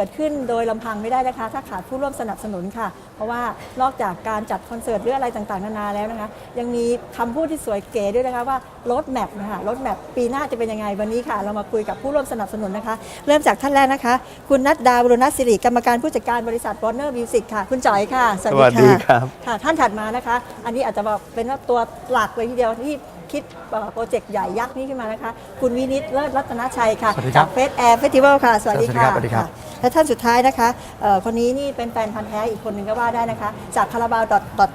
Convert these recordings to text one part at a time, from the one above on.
ราบาวจะเกิดขึ้นโดยลำพังไม่ได้นะคะ ถ้าขาดผู้ร่วมสนับสนุนค่ะ เพราะว่านอกจากการจัดคอนเสิร์ตหรืออะไรต่างๆ นานาแล้วนะคะ ยังมีคำพูดที่สวยเก๋ด้วยนะคะว่ารถแมพนะคะรถแมพปีหน้าจะเป็นยังไงวันนี้ค่ะ เรามาคุยกับผู้ร่วมสนับสนุนนะคะ เริ่มจากท่านแรกนะคะ คุณนัทดาบุรณศิริกรรมการผู้จัดการบริษัท Warner Music ค่ะ คุณจ๋อยค่ะ สวัสดีครับค่ะ ท่านถัดมานะคะ อันนี้อาจจะบอกเป็นว่าตัวหลักเลยทีเดียวที่คิดเอ่อโปรเจกต์ใหญ่ยักษ์นี้ขึ้นมานะคะ คุณวินิตเลิศรัตนชัยค่ะสวัสดีครัจาบกเฟสแอร์เฟสติวัลค่ะ สวัสดีสวัสดีค่ะ ครับสวัสดีครับะและท่านสุดท้ายนะคะเอ่อคนนี้นี่เป็นแฟนพันธ์แท้อีกคนหนึ่งก็ว่าได้นะคะ จากคาราบาว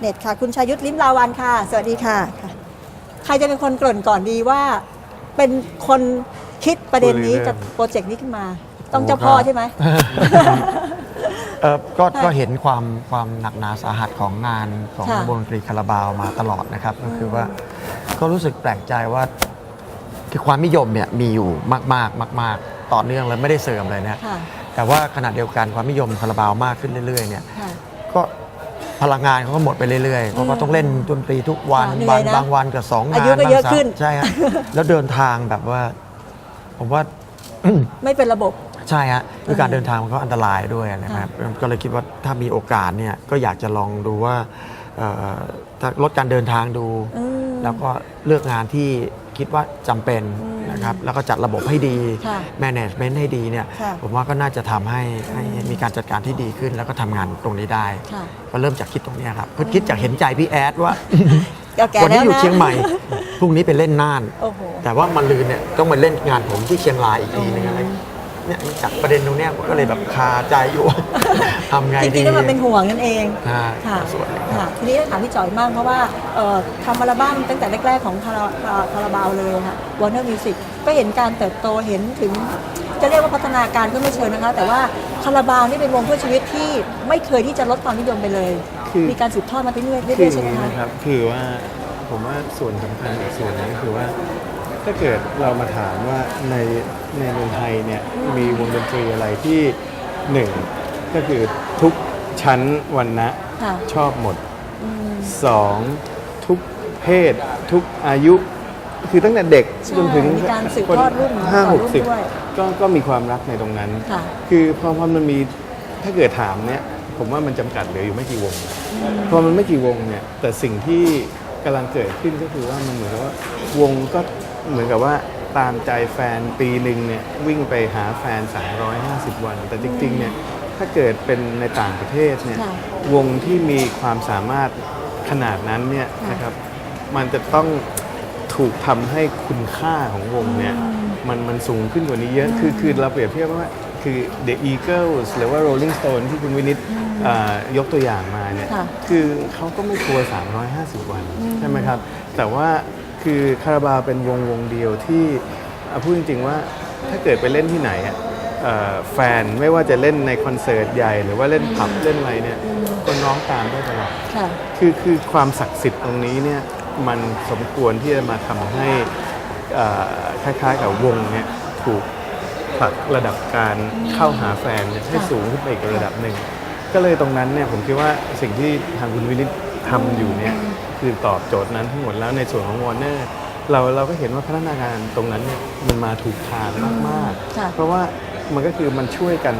.net ค่ะ คุณชายุทธลิมลาวันค่ะ สวัสดีค่ะค่ะใครจะเป็นคนเกริ่นก่อนดีว่า เป็นคนคิดประเด็นนี้คุยเรื่กัอบงโปรเจกต์นี้ขึ้นมา ต้องเจ้าพ่อใช่ไหมเออก็ค่ะก็เห็นความความหนักหนาสาหัสของงานของค่ะวงดนตรีคาราบาวมาตลอดนะครับ ก็คือว่าก็รู้สึกแปลกใจว่าคือความนิยมเนี่ยมีอยู่มากมากมากมาก ๆ ต่อเนื่องเลยไม่ได้เสริมเลยนะค่ะ แต่ว่าขณะเดียวกันความนิยมคาราบาวมากขึ้นเรื่อยๆเนี่ยค่ะ ก็พลังงานเขาก็หมดไปเรื่อยๆเพราะว่าต้องเล่นดนตรีทุกวันค่ะเหนื่บาอยงนะบางวันกับสองงานอายุก็บางเยอะสามขึ้น ใช่ฮะแล้วเดินทางแบบว่า ผมว่า ไม่เป็นระบบ ใช่ฮะคือเออการเดินทางมันก็อันตรายด้วยนะครับก็เลยคิดว่าถ้ามีโอกาสเนี่ยก็อยากจะลองดูว่าเอ่อถ้าลดการเดินทางดู อืม แล้วก็เลือกงานที่ คิดว่าจำเป็นอืมนะครับ แล้วก็จัดระบบให้ดี ค่ะ management ให้ดีเนี่ยค่ะ ผมว่าก็น่าจะทำให้ให้มีการจัดการที่ดีขึ้น แล้วก็ทำงานตรงนี้ได้ ค่ะก็เริ่มจากคิดตรงเนี้ยครับคือคิดจากเห็นใจพี่แอดว่าแก่วันแล้นี้วอยู่นะ เชียงใหม่ พรุ่งนี้ไปเล่นน่าน โอ้โหแต่ว่ามันลืนเนี่ยต้องมาเล่นงานผมที่เชียงรายอีกทีนึงอะไร เนี่ยจากประเด็นตรงเนี้ยก็เลยแบบคาใจอยู่ว่าทำไงจดีริงๆแล้วมันเป็นห่วงนั่นเองอ่าค่ะส่วนค่ะทีนี้ต้องถามพี่จอยมากเพราะว่าเอ่อทำอัลบั้มตั้งแต่แรก ๆ ของคาราคาราคาราบาวเลยค่ะ Warner Music ก็เห็นการเติบโตเห็นถึง จะเรียกว่าพัฒนาการก็ไม่เชิงนะคะ แต่ว่าคาราบาวนี่เป็นวงเพื่อชีวิตที่ไม่เคยที่จะลดความนิยมไปเลย คือ มีการสืบทอดมาเรื่อยๆคือเรื่อยๆอใช่ย่างไหมนี้คะ นะครับ คือว่าผมว่าส่วนสำคัญอีกส่วนหนึงก็คือว่า ถ้าเกิดเรามาถามว่าในในเมืองไทยเนี่ยมีวงดนตรีอะไรที่หนึ่งก็คือทุกชั้นวันนะค่ะชอบหมดอืม สองทุกเพศ ทุกอายุ คือตั้งแต่เด็กใช่จนถึงมีการสืบทอดรุ่นห้าต่อหรุ่กนสิบด้วยก็ก็มีความรักในตรงนั้น ค่ะ คือพอพอมันมีถ้าเกิดถามเนี่ยผมว่ามันจำกัดเหลืออยู่ไม่กี่วง พอมันไม่กี่วงเนี่ยแต่สิ่งที่กำลังเกิดขึ้นก็คือว่ามันเหมือนกับว่าวงก็ เหมือนกับว่าตามใจแฟนปีหนึ่งเนี่ยวิ่งไปหาแฟน 350 วัน แต่จริงๆเนี่ยถ้าเกิดเป็นในต่างประเทศเนี่ยค่ะวงที่มีความสามารถขนาดนั้นเนี่ยค่ะ นะครับมันจะต้องถูกทำให้คุณค่าของวงเนี่ยมันมันสูงขึ้นกว่านี้เยอะคือคือเราเปรียบเทียบว่าคือ The Eagles หรือว่า Rolling Stone ที่คุณวินิตอ่ายกตัวอย่างมาเนี่ย ค่ะ คือเขาก็ไม่ทัวร์350 วัน ใช่ไหมครับ แต่ว่า คือคาราบาวเป็นวงวงเดียวที่อะพูดจริงๆว่าถ้าเกิดไปเล่นที่ไหนอะเอ่อแฟนไม่ว่าจะเล่นในคอนเสิร์ตใหญ่หรือว่าเล่นผับเล่นอะไรเนี่ยก็น้องตามได้ตลอด ค่ะ คือคือความศักดิ์สิทธิ์ตรงนี้เนี่ยมันสมควรที่จะมาทำให้เอ่อคล้ายๆกับวงเนี่ยถูกผลักระดับการเข้าหาแฟนเนี่ยให้สูงขึ้นไปอีกระดับหนึ่ง ก็เลยตรงนั้นเนี่ยผมคิดว่าสิ่งที่ทางคุณวินิต ทำอยู่เนี่ยคือตอบโจทย์นั้นทั้งหมดแล้วในส่วนของวอร์เนอร์เราเราก็เห็นว่าพัฒนาการตรงนั้นเนี่ยมันมาถูกทางมากค่ะๆเพราะว่ามันก็คือมันช่วยกัน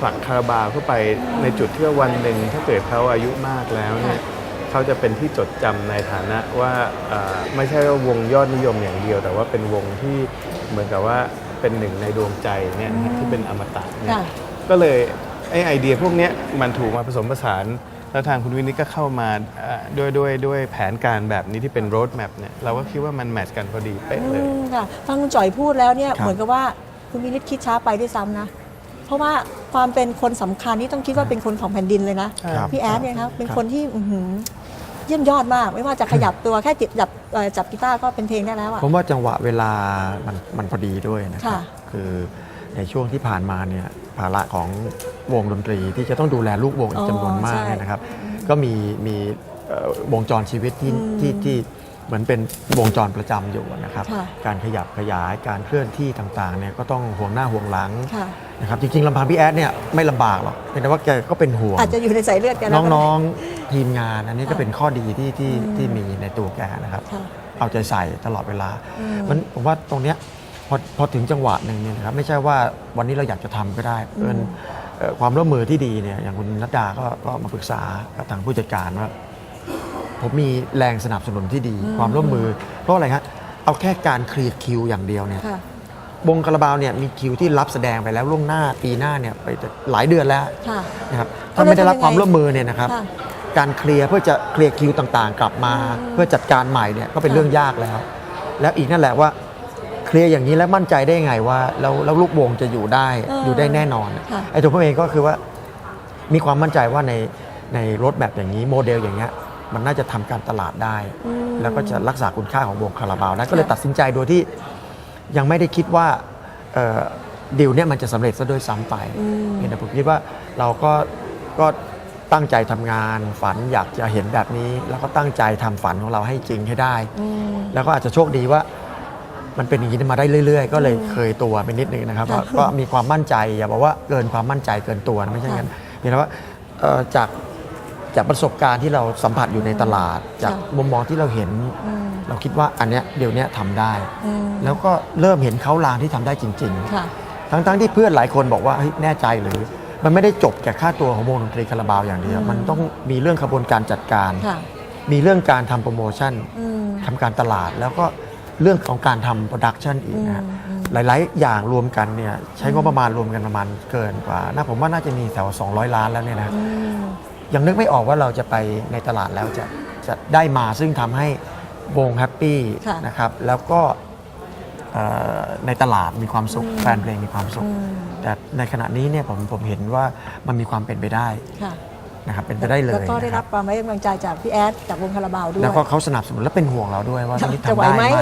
ผลักคาราบาวเข้าไปในจุดที่ว่าวันหนึ่งถ้าเกิดเขาอายุมากแล้วเนี่ยเขาจะเป็นที่จดจำในฐานะว่าเอ่อไม่ใช่ว่าวงยอดนิยมอย่างเดียว แต่ว่าเป็นวงที่เหมือนกับว่าเป็นหนึ่งในดวงใจเนี่ยนะฮะที่เป็นอมตะเนี่ยค่ะก็เลยไอไอเดียพวกเนี้ยมันถูกมาผสมผสาน แล้วทางคุณวินิตก็เข้ามาเอ่อด้วยด้วยด้วยแผนการแบบนี้ที่เป็นโรดแมพเนี่ยเราก็คิดว่ามันแมทช์กันพอดีเป๊ะเลยอืมค่ะฟังคุณจ่อยพูดแล้วเนี่ยครับเหมือนกับว่าคุณวินิตคิดช้าไปด้วยซ้ำนะ เพราะว่าความเป็นคนสำคัญนี่ต้องคิดว่าเป็นคนของแผ่นดินเลยนะครับพี่แอดเนี่ยครับเป็นครับคนที่อื้อหือเยี่ยมยอดมาก ไม่ว่าจะขยับตัวแค่จิบจับเอ่อจับกีตาร์ก็เป็นเพลงได้แล้วอะผมว่าจังหวะเวลามันมันพอดีด้วยนะครัค่ะบคือในช่วงที่ผ่านมาเนี่ย ภาระของวงดนตรี ที่จะต้องดูแลลูกวงอีกจำนวนมากอ๋อใช่เนี่ยนะครับ ก็มีมีเอ่อวงจรชีวิตที่อืมที่ที่เหมือนเป็นวงจรประจำอยู่นะครับค่ะการขยับขยายการเคลื่อนที่ต่างๆเนี่ยก็ต้องห่วงหน้าห่วงหลังค่ะนะครับจริงๆลำพังพี่แอดเนี่ยไม่ลำบากหรอกเพียงแต่ว่าแกก็เป็นห่วงอาจจะอยู่ในสายเลือดกันแล้วก็ได้น้องๆทีมงานอันนี้ก็ค่ะเป็นข้อดีที่ที่อืมที่มีในตัวแกนะครับค่ะเอาใจใส่ตลอดเวลาอืมมันผมว่าตรงเนี้ย พอพอถึงจังหวะหนึ่งเนี่ยนะครับไม่ใช่ว่าวันนี้เราอยากจะทำก็ได้เอิญเอ่อความร่วมมือที่ดีเนี่ยอย่างคุณนัดดาก็ก็มาปรึกษากับทางผู้จัดการว่าผมมีแรงสนับสนุนที่ดี ความร่วมมือเพราะอะไรครับเอาแค่การเคลียร์คิวอย่างเดียวเนี่ยค่ะวงคาราบาวเนี่ยมีคิวที่รับแสดงไปแล้วล่วงหน้าปีหน้าเนี่ยไปหลายเดือนแล้วค่ะนะครับแล้ถ้าวไม่ได้รับทำยังไงความร่วมมือเนี่ยนะครับค่ะการเคลียร์เพื่อจะเคลียร์คิวต่างๆ กลับมา เพื่อจัดการใหม่เนี่ยก็เป็นค่ะเรื่องยากแล้ว แล้วอีกนั่นแหละว่า เคลียร์อย่างนี้แล้วมั่นใจได้ยังไงว่าแล้วแล้วลูกวงจะอยู่ได้เอออยู่ได้แน่นอนค่ะ ไอ้ตัวผมเองก็คือว่ามีความมั่นใจว่าในในรถแบบอย่างนี้โมเดลอย่างเงี้ยมันน่าจะทำการตลาดได้ อืม แล้วก็จะรักษาคุณค่าของวงคาราบาวได้ก็เลยค่ะ ตัดสินใจโดยที่ยังไม่ได้คิดว่าเอ่อดีลเนี่ยมันจะสำเร็จซะด้วยซ้ำไป อืม เพียงแต่ผมคิดว่าเราก็ก็ตั้งใจทำงานฝันอยากจะเห็นแบบนี้ แล้วก็ตั้งใจทำฝันของเราให้จริงให้ได้ อืม แล้วก็อาจจะโชคดีว่า มันเป็นอย่างนี้มาได้เรื่อย ๆ ก็เลยเคยตัวไปนิดนึงนะครับค่ะก็ก็มีความมั่นใจอย่าบอกว่าเกินความมั่นใจเกินตัวนะไม่ใช่งั้นเพียงแต่ว่าเอ่อจากจากประสบการณ์ที่เราสัมผัสอยู่ในตลาด จากมุมมองที่เราเห็นอืมเราคิดว่าอันเนี้ยเดี๋ยวเนี้ยทำได้อืมแล้วก็เริ่มเห็นเขาลางที่ทำได้จริงค่ะๆทั้งๆที่เพื่อนหลายคนบอกว่าเฮ้ยแน่ใจหรือมันไม่ได้จบแค่ค่าตัวของวงดนตรีคาราบาวอย่างเดียวอืมมันต้องมีเรื่องขบวนการจัดการค่ะมีเรื่องการทำโปรโมชั่นอืมทำการตลาดแล้วก็ เรื่องของการทำโปรดักชันอีกนะฮะอืมอืมหลาย ๆ อย่างรวมกันเนี่ยใช้งบประมาณรวมกันประมาณเกินกว่าน่าผมว่าน่าจะมีแถว200 ล้านแล้วเนี่ยนะอืมยังนึกไม่ออกว่าเราจะไปในตลาดแล้วจะจะได้มาซึ่งทำให้วงแฮปปี้ค่ะนะครับแล้วก็เอ่อในตลาดมีความสุขแฟนเพลงมีความสุขอืมแต่ในขณะนี้เนี่ยผมผมเห็นว่ามันมีความเป็นไปได้ ค่ะ นะครับเป็นไปได้เลยแล้วก็ได้นะครัรับบความไว้วางใจจากพี่แอดจากวงคาราบาวด้วย แล้วก็เขาสนับสนุนและเป็นห่วงเราด้วยว่าจะตอนนี้จะทำไหวได้ไหมไหม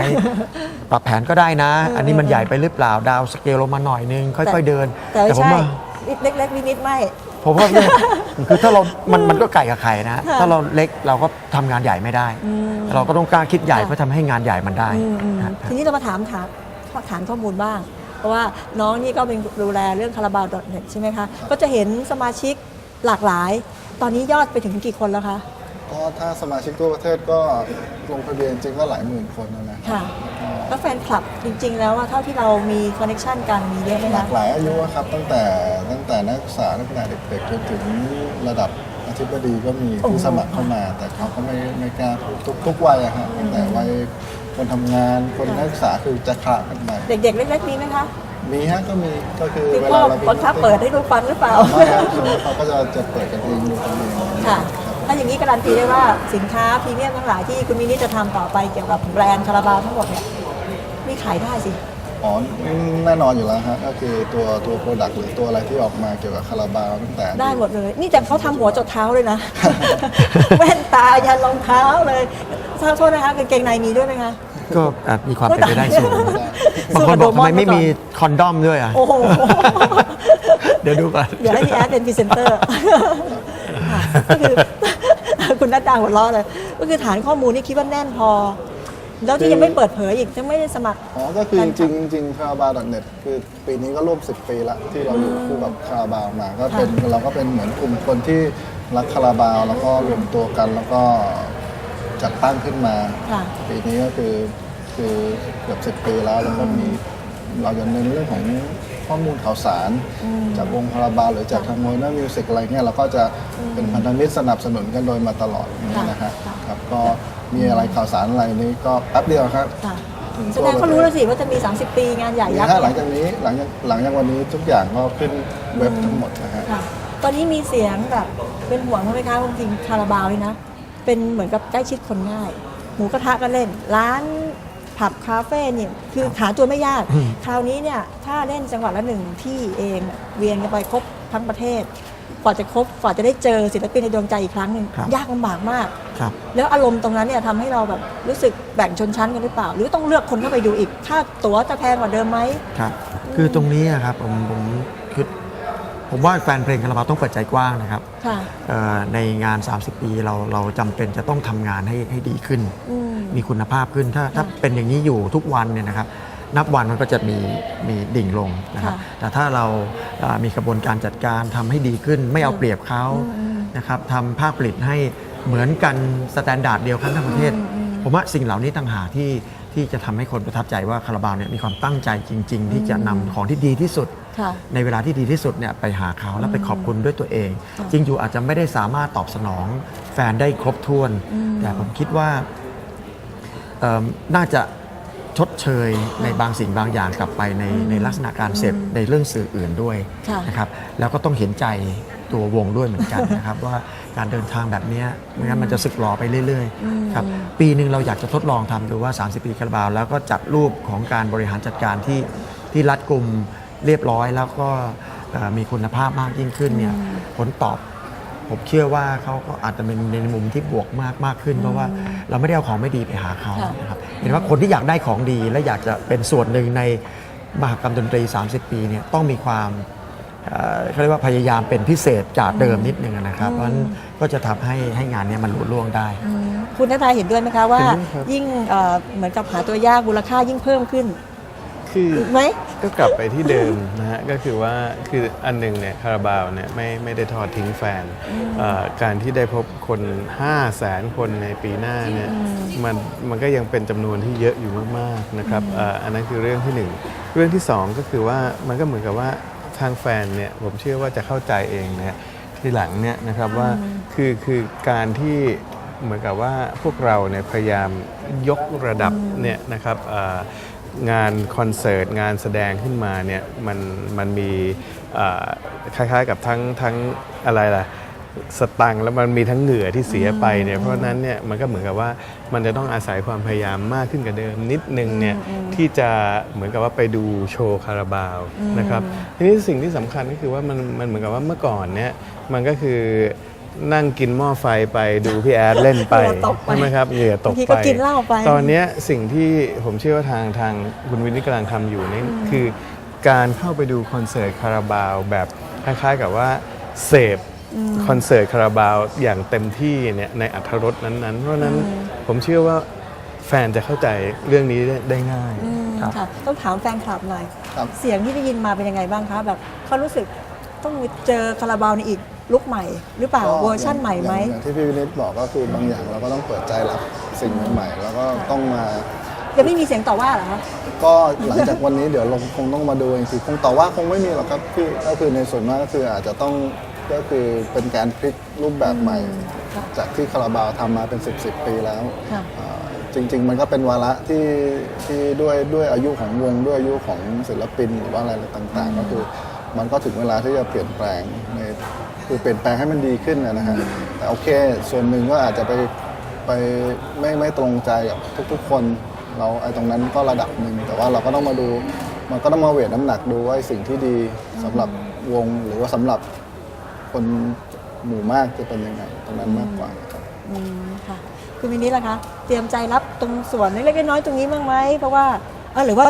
ปรับแผนก็ได้นะเอออัอันนี้มันเออใหญ่ไปหรือเปล่าดาวสเกลลงมาหน่อยนึงค่อย ๆเดิน แต่ไม่ผมใช่ว่าเล็กๆนิดๆไม่ผมว่าเนี่ยคือถ้าเรา มัน มันก็ไก่กับไข่นะค่ะถ้าเราเล็กเราก็ทำงานใหญ่ไม่ได้อืมเราก็ต้องกล้าคิดใหญ่ค่ะเพื่อทำให้งานใหญ่มันได้อืมอืมนะทีนี้เรามาถามถามฐานข้อมูลบ้าง เพราะว่าน้องนี่ก็เป็นดูแลเรื่องคาราบาว .net ใช่ไหมคะ ก็จะเห็นสมาชิกหลากหลาย ตอนนี้ยอดไปถึงกี่คนแล้วคะ ก็ถ้าสมาชิกทั่วประเทศก็ลงทะเบียนจริงก็หลายหมื่นคนนะนะค่ะ แล้วแฟนคลับจริง ๆ แล้วว่าเท่าที่เรามีคอนเน c ชันกันมีเยอะไหมหลาคะกหลายอายุอะครับตั้งแต่ตั้งแต่นักศึกษาตั้งแต่เด็กๆจนถึงระดับอธิบดีก็มีโอ้โหที่สมัครเข้ามา แต่เขาก็ไม่ไม่กล้าพูดทุกทุกวัยอะฮะตั้งแต่วัยคนทำงานคนนักศึกษาคือจะคละกันไป เด็กๆเล็กๆมีไหมคะ มีฮะก็มีก็คือที่เวพ่อลาเราบังคับเปิดให้ดูฟังหรือเปล่า ไม่ครับเขาก็จะจะเปิดกันเองดูกันเองค่ะ ถ้าอย่างนี้การันตีได้ว่าสินค้าพรีเมียมทั้งหลายที่คุณมินิจะทำต่อไปเกี่ยวกับแบรนด์คาราบาวทั้งหมดเนี่ยมีขายได้สิ อ๋อแน่นอนอยู่แล้วฮะก็คือตัวตัวโปรดักต์หรือตัวอะไรที่ออกมาเกี่ยวกับคาราบาวตั้งแต่ ได้หมดเลย นี่แต่เขาทำหัวจดเท้าเลยนะ แว่นตายันรองเท้าเลยทราบโทษนะคะกางเกงในมีด้วยไหมคะก็อาจมีความเป็นไปได้สูงสู้ บางคนบอกกับโดมอนทำไมไม่มาก่อนมีคอนดอมด้วยอะโอ้โหเดี๋ยวดูก่อน เดี๋ยวให้พี่แอดเป็นพรีเซนเตอร์ค่ะก็คือคุณนัดดาหัวเราะเลย ก็คือฐานข้อมูลนี่คิดว่าแน่นพอ แล้วที่ยังไม่เปิดเผยอีกยังไม่ได้สมัคร อ๋อ ก็คือจริงๆจริงคาราบาวดอทเน็ตคือปีนี้ก็ร่วม 10 ปีละที่เราอยู่คู่กับคาราบาวมา ก็เป็นเราก็เป็นเหมือนกลุ่มคนที่รักคาราบาวแล้วก็รวมตัวกันแล้วก็จัดตั้งขึ้นมาค่ะปีนี้ก็คือ คือเกือบ10ปีแล้วแล้วก็มีเราจะเน้นเรื่องของข้อมูลข่าวสาร จากวงคาราบาวหรือจากทางโมเนอร์มิวสิกอะไรเงี้ยเราก็จะเป็นพันธมิตรสนับสนุนกันโดยมาตลอดนี่นะฮะค่ะครับก็มีอะไรข่าวสารอะไรนี้ก็แป๊บเดียวครับค่ะถึงแสดงเขารู้แล้วสิว่าจะมี 30 ปีงานใหญ่มียักษ์ฮะหลังเนี่ยจากนี้หลังจากหลังจากวันนี้ทุกอย่างก็ขึ้นเว็บทั้งหมดนะฮะค่ะตอนนี้มีเสียงแบบเป็นห่วงเขาไหมคะจริงๆคาราบาวนี่นะ เป็นเหมือนกับใกล้ชิดคนง่าย หมูกระทะก็เล่น ร้าน ผับคาเฟ่เนี่ยคือหาตัวไม่ยาก คราวนี้เนี่ยถ้าเล่นจังหวัดละหนึ่งที่เองอะเวียนกันไปครบทั้งประเทศกว่าจะครบกว่าจะได้เจอศิลปินในดวงใจอีกครั้งหนึ่งครับยากลำบากมากครับแล้วอารมณ์ตรงนั้นเนี่ยทำให้เราแบบรู้สึกแบ่งชนชั้นกันหรือเปล่า หรือต้องเลือกคนเข้าไปดูอีกค่าตั๋วจะแพงกว่าเดิมไหมครับ คือตรงนี้อะครับผมผมคือ ผมว่าแฟนเพลงคาราบาวต้องเปิดใจกว้างนะครับค่ะ เอ่อในงาน 30 ปีเราเราจำเป็นจะต้องทำงานให้ให้ดีขึ้น อืม มีคุณภาพขึ้นถ้าถ้าเป็นอย่างนี้อยู่ทุกวันเนี่ยนะครับ นับวันมันก็จะมีมีดิ่งลงนะครับ ค่ะแต่ถ้าเราเอ่อมีกระบวนการจัดการทำให้ดีขึ้น ไม่เอาเปรียบเขาอืมนะครับทำภาคผลิตให้เหมือนกันสแตนดาร์ดเดียวกันทั้งประเทศอืมอืมผมว่าสิ่งเหล่านี้ต่างหากที่ ที่จะทำให้คนประทับใจว่าคาราบาวเนี่ยมีความตั้งใจจริง ๆ ที่จะนำของที่ดีที่สุดค่ะในเวลาที่ดีที่สุดเนี่ยไปหาเขาแล้วไปขอบคุณด้วยตัวเองค่ะจริงอยู่อาจจะไม่ได้สามารถตอบสนองแฟนได้ครบถ้วน แต่ผมคิดว่าเอิ่มน่าจะชดเชยในบางสิ่งบางอย่างกลับไปในในลักษณะการเสพในเรื่องสื่ออื่นด้วยค่ะนะครับแล้วก็ต้องเห็นใจ ตัววงด้วยเหมือนกันนะครับ ว่าการเดินทางแบบเนี้ยไม่งั้นมันจะสึกหรอไปเรื่อยๆครับปีหนึ่งเราอยากจะทดลองทำดูว่า 30 ปีคาราบาว แล้วก็จัดรูปของการบริหารจัดการที่ที่รัดกุมเรียบร้อย แล้วก็เอ่อมีคุณภาพมากยิ่งขึ้นเนี่ยผลตอบผมเชื่อว่าเขาก็อาจจะเป็นในมุมที่บวกมากมากขึ้น เพราะว่าเราไม่ได้เอาของไม่ดีไปหาเขาค่ะนะครับเห็นว่าคนที่อยากได้ของดีและอยากจะเป็นส่วนหนึ่งในมหกรรมดนตรี 30 ปีเนี่ยต้องมีความ เอ่อเขาเรียกว่าพยายามเป็นพิเศษจากเดิมนิดนึงนะครับ เพราะฉะนั้นก็จะทำให้ให้งานเนี้มันหลุดล่วงได้ คุณนัทาเห็นด้วยไหมคะว่าเห็นด้วยครับยิ่งเอ่อเหมือนกับหาตัวยากมูลค่ายิ่งเพิ่มขึ้น คือถูกไหมก็กลับไปที่เดิมนะฮะก็คือว่าคืออันหนึ่งเนี่ยคาราบาวเนี่ยไม่ไม่ได้ทอดทิ้งแฟนเอ่อการที่ได้พบคน 5 0 0แสนคนในปีหน้าเนี่ยมันมันก็ยังเป็นจำนวนที่เยอะอยู่มากๆนะครับเอ่ออันนั้นคือเรื่องที่หนึ่งเรื่องที่สองก็คือว่ามันก็เหมือนกับว่า ทางแฟนเนี่ยผมเชื่อว่าจะเข้าใจเองเนี่ยทีหลังเนี่ยนะครับว่าคือคือการที่เหมือนกับว่าพวกเราเนี่ยพยายามยกระดับเนี่ยนะครับเอ่องานคอนเสิร์ตงานแสดงขึ้นมาเนี่ยมันมันมีเอ่อคล้ายๆกับทั้งทั้งอะไรล่ะ สตังค์แล้วมันมีทั้งเหงื่อที่เสียไปเนี่ยเพราะฉะนั้นเนี่ยมันก็เหมือนกับว่ามันจะต้องอาศัยความพยายามมากขึ้นกว่าเดิมนิดนึงเนี่ยที่จะเหมือนกับว่าไปดูโชว์คาราบาวนะครับทีนี้สิ่งที่สำคัญก็คือว่ามันมันเหมือนกับว่าเมื่อก่อนเนี่ยมันก็คือนั่งกินหม้อไฟไปดูพี่แอดเล่นไปเหงื่อตกไปใช่ไหมครับเหงื่อตกบางทีไปก็กินเหล้าไป ตอนเนี้ยสิ่งที่ผมเชื่อว่าทางทางคุณวินนี่กำลังทำอยู่นี่คือการเข้าไปดูคอนเสิร์ตคาราบาวแบบคล้ายๆกับว่าเสพ คอนเสิร์ตคาราบาวอย่างเต็มที่เนี่ยในอัธรสนั้นๆ เพราะฉะนั้นผมเชื่อว่าแฟนจะเข้าใจเรื่องนี้ได้ได้ง่ายอืมครับค่ะต้องถามแฟนคลับหน่อย ครับ เสียงที่ได้ยินมาเป็นยังไงบ้างคะแบบเขารู้สึกต้องเจอคาราบาวในอีกลุกใหม่ หรือเปล่าก็เวอร์ชั่นใหม่ไหม อย่างอย่างที่พี่วินิตบอกก็คือบางอย่างเราก็ต้องเปิดใจรับสิ่งใหม่ๆแล้วก็ต้องมา ยังไม่มีเสียงต่อว่าเหรอคะ ก็หลังจากวันนี้เดี๋ยวเราคงต้องมาดูจริงๆคงต่อว่าคงไม่มีหรอกครับพี่ก็คือในส่วนมากก็คืออาจจะต้อง ก็คือเป็นการพลิกรูปแบบใหม่ ค่ะจากที่คาราบาวทำมาเป็น 10บสปีแล้วค่ะอ่าจริง ๆ มันก็เป็นวาระที่ที่ด้วยด้วยอายุของวงด้วยอายุของศิลปินหรือว่าอะไรต่างๆ ก็คือมันก็ถึงเวลาที่จะเปลี่ยนแปลงในคือเปลี่ยนแปลงให้มันดีขึ้นนะฮะแต่โอเค ส่วนหนึ่งก็อาจจะไปไปไม่ไม่ตรงใจกับทุกๆ คน เราไอ้ตรงนั้นก็ระดับหนึ่งแต่ว่าเราก็ต้องมาดู มันก็ต้องมาเวทน้ำหนักดูว่าไอ้สิ่งที่ดีสำหรับวงหรือว่าสำหรับ คนหมู่มากจะเป็นยังไงตรงนั้นมากกว่าครับอืมค่ะคือวินนี้ล่ะคะ เตรียมใจรับตรงส่วนเล็กๆน้อยๆตรงนี้บ้างไหมเพราะว่าเออหรือว่า